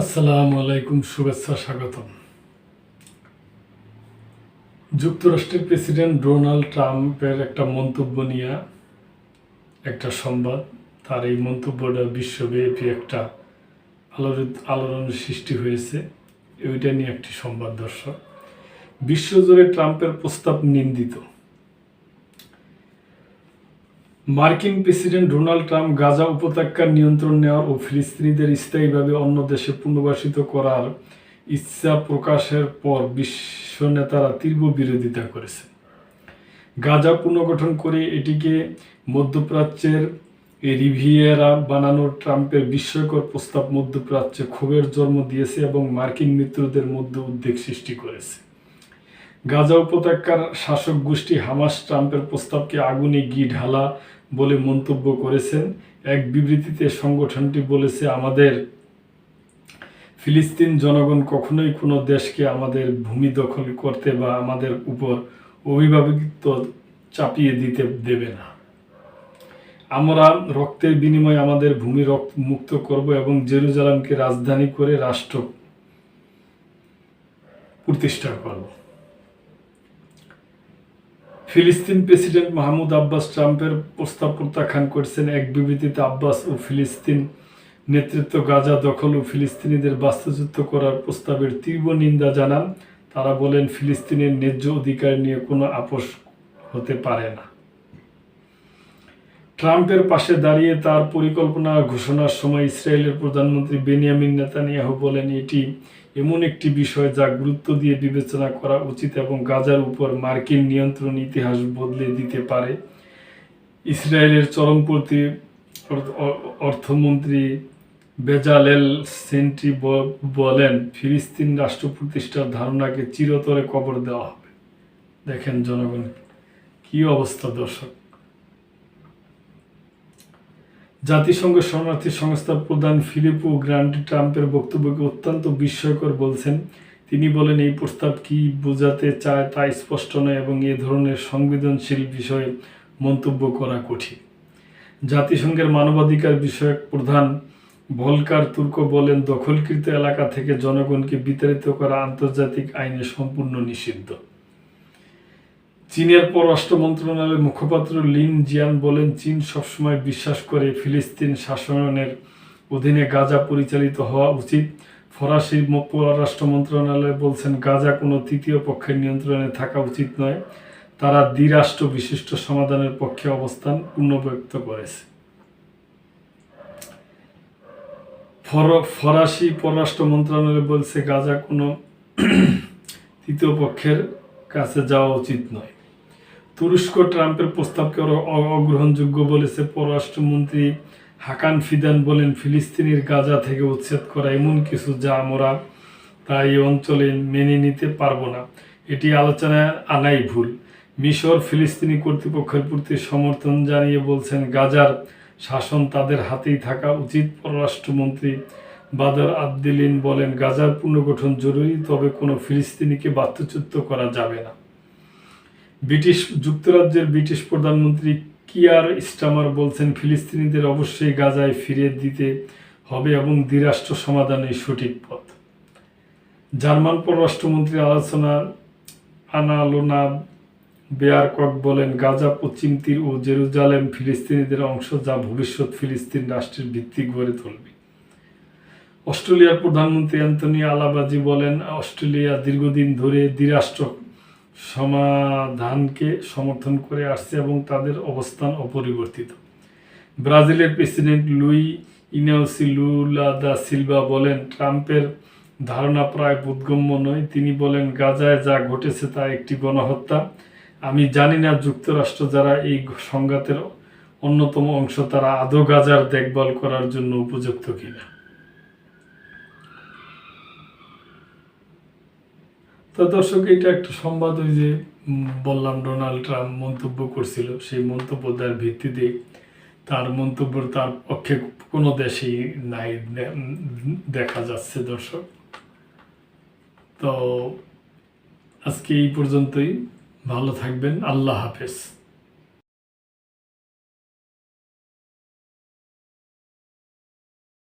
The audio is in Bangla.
আসসালামু আলাইকুম, শুভেচ্ছা, স্বাগতম। যুক্তরাষ্ট্রের প্রেসিডেন্ট ডোনাল্ড ট্রাম্পের একটা মন্তব্য নিয়ে একটা সংবাদ। তার এই মন্তব্যটা বিশ্বব্যাপী একটা আলোড়িত আলোড়নের সৃষ্টি হয়েছে। ওইটা নিয়ে একটি সংবাদ দর্শক। বিশ্বজুড়ে ট্রাম্পের প্রস্তাব নিন্দিত। মার্কিন প্রেসিডেন্ট ডোনাল্ড ট্রাম্প গাজা উপত্যকার নিয়ন্ত্রণ নেওয়ার ও ফিলিস্তিনিদের স্থায়ীভাবে অন্য দেশে পুনর্বাসিত করার ইচ্ছা প্রকাশের পর বিশ্ব নেতারা তীব্র বিরোধিতা করেছে গাজা পুনর্গঠন করে এটিকে মধ্যপ্রাচ্যের রিভিয়েরা বানানোর ট্রাম্পের বিস্ময়কর প্রস্তাব মধ্যপ্রাচ্যে ক্ষোভের জন্ম দিয়েছে এবং মার্কিন মিত্রদের মধ্যে উদ্বেগ সৃষ্টি করেছে। গাজা উপত্যকার শাসক গোষ্ঠী হামাস ট্রাম্পের প্রস্তাবকে আগুনে গি ঢালা বলে মন্তব্য করেছেন। এক বিবৃতিতে সংগঠনটি বলেছে, আমাদের ফিলিস্তিন জনগণ কখনোই কোনো দেশকে আমাদের ভূমি দখল করতে বা আমাদের উপর অভিভাবকত্ব চাপিয়ে দিতে দেবে না। আমরা রক্তের বিনিময়ে আমাদের ভূমি রক্ত মুক্ত করব এবং জেরুজালামকে রাজধানী করে রাষ্ট্র প্রতিষ্ঠা করব। ফিলিস্তিন প্রেসিডেন্ট মাহমুদ আব্বাস ট্রাম্পের প্রস্তাব প্রত্যাখ্যান করেছেন এক বিবৃতিতে আব্বাস ও ফিলিস্তিন নেতৃত্ব গাজা দখল ও ফিলিস্তিনিদের বাস্তুচ্যুত করার প্রস্তাবের তীব্র নিন্দা জানান। তারা বলেন, ফিলিস্তিনের ন্যায্য অধিকার নিয়ে কোনো আপোষ হতে পারে না। ট্রাম্পের পাশে দাঁড়িয়ে তার পরিকল্পনা ঘোষণার সময় ইসরায়েলের প্রধানমন্ত্রী বেনিয়ামিন নেতানিয়াহু বলেন, এটি এমন একটি বিষয় যা গুরুত্ব দিয়ে বিবেচনা করা উচিত এবং গাজার উপর মার্কিন নিয়ন্ত্রণ ইতিহাস বদলে দিতে পারে। ইসরায়েলের চরমপন্থী অর্থ- অর্থমন্ত্রী বেজালেল সেন্টি ব- বলেন, ফিলিস্তিন রাষ্ট্র প্রতিষ্ঠার ধারণাকে চিরতরে কবর দেওয়া হবে। দেখেন জনগণ কি অবস্থা দর্শক। জাতিসংঘ শরণার্থী সংস্থা প্রধান ফিলিপো গ্রান্টি ট্রাম্পের বক্তব্যকে অত্যন্ত বিস্ময়কর বলছেন। তিনি বলেন, এই প্রস্তাব কি বোঝাতে চায় তা স্পষ্ট নয় এবং এ ধরনের সংবেদনশীল বিষয়ে মন্তব্য করা কঠিন। জাতিসংঘের মানবাধিকার বিষয়ক প্রধান ভলকার তুর্ক বলেন, দখলকৃত এলাকা থেকে জনগণকে বিতাড়িত করা আন্তর্জাতিক আইনে সম্পূর্ণ নিষিদ্ধ। চীনের পররাষ্ট্র মন্ত্রণালয়ের মুখপাত্র লিন জিয়ান বলেন, চীন সবসময় বিশ্বাস করে ফিলিস্তিন শাসনের অধীনে গাজা পরিচালিত হওয়া উচিত। ফরাসি পররাষ্ট্র মন্ত্রণালয় বলছেন, গাজা কোনো তৃতীয় পক্ষের নিয়ন্ত্রণে থাকা উচিত নয়। তারা দ্বিরাষ্ট্র বিশিষ্ট সমাধানের পক্ষে অবস্থান পুনর্ব্যক্ত করেছে। ফর- ফরাসি পররাষ্ট্র মন্ত্রণালয় বলছে, গাজা কোনো তৃতীয় পক্ষের কাছে যাওয়া উচিত নয়। তুরস্ক ট্রাম্পের প্রস্তাবকে অগ্রহণযোগ্য বলেছে পররাষ্ট্রমন্ত্রী হাকান ফিদান বলেন, ফিলিস্তিনির গাজা থেকে উচ্ছেদ করা এমন কিছু যা আমরা তা এই অঞ্চলে মেনে নিতে পারব না। এটি আলোচনায় আনাই ভুল। মিশর ফিলিস্তিনি কর্তৃপক্ষের প্রতি সমর্থন জানিয়ে বলছেন, গাজার শাসন তাদের হাতেই থাকা উচিত, পররাষ্ট্রমন্ত্রী বাদর আবদিলিন বলেন, গাজার পুনর্গঠন জরুরি, তবে কোনো ফিলিস্তিনিকে বাস্তুচ্যুত করা যাবে না। ব্রিটিশ যুক্তরাজ্যের ব্রিটিশ প্রধানমন্ত্রী কিয়ার স্টামার বলছেন, ফিলিস্তিনিদের অবশ্যই গাজায় ফিরিয়ে দিতে হবে এবং দ্বিরাষ্ট্র সমাধানই সঠিক পথ। জার্মান পররাষ্ট্রমন্ত্রী আলোচনা আনালোনা বেয়ারকক বলেন, গাজা, পশ্চিম তীর ও জেরুজালেম ফিলিস্তিনিদের অংশ যা ভবিষ্যৎ ফিলিস্তিন রাষ্ট্রের ভিত্তি গড়ে তুলবে। অস্ট্রেলিয়ার প্রধানমন্ত্রী অ্যান্থনি আলাবাজি বলেন, অস্ট্রেলিয়া দীর্ঘদিন ধরে দ্বিরাষ্ট্র সমাধানকে সমর্থন করে আসছে এবং তাদের অবস্থান অপরিবর্তিত। ব্রাজিলের president Luiz Inacio Lula da Silva বলেন, ট্রাম্পের ধারণা প্রায় বোধগম্য নয়। তিনি বলেন, গাজায় যা ঘটেছে তা একটি গণহত্যা। আমি জানি না যুক্তরাষ্ট্র যারা এই সংঘাতের অন্যতম অংশ, তারা আদৌ গাজার দেখভাল করার জন্য উপযুক্ত কিনা। তো দর্শক, এটা একটা সংবাদ ওই যে বললাম ডোনাল্ড ট্রাম্প মন্তব্য করছিল। সেই মন্তব্য দেওয়ার ভিত্তিতে তার মন্তব্য তার পক্ষে কোনো দেশেই নাই দেখা যাচ্ছে দর্শক। তো আজকে এই পর্যন্তই। ভালো থাকবেন। আল্লাহ হাফেজ।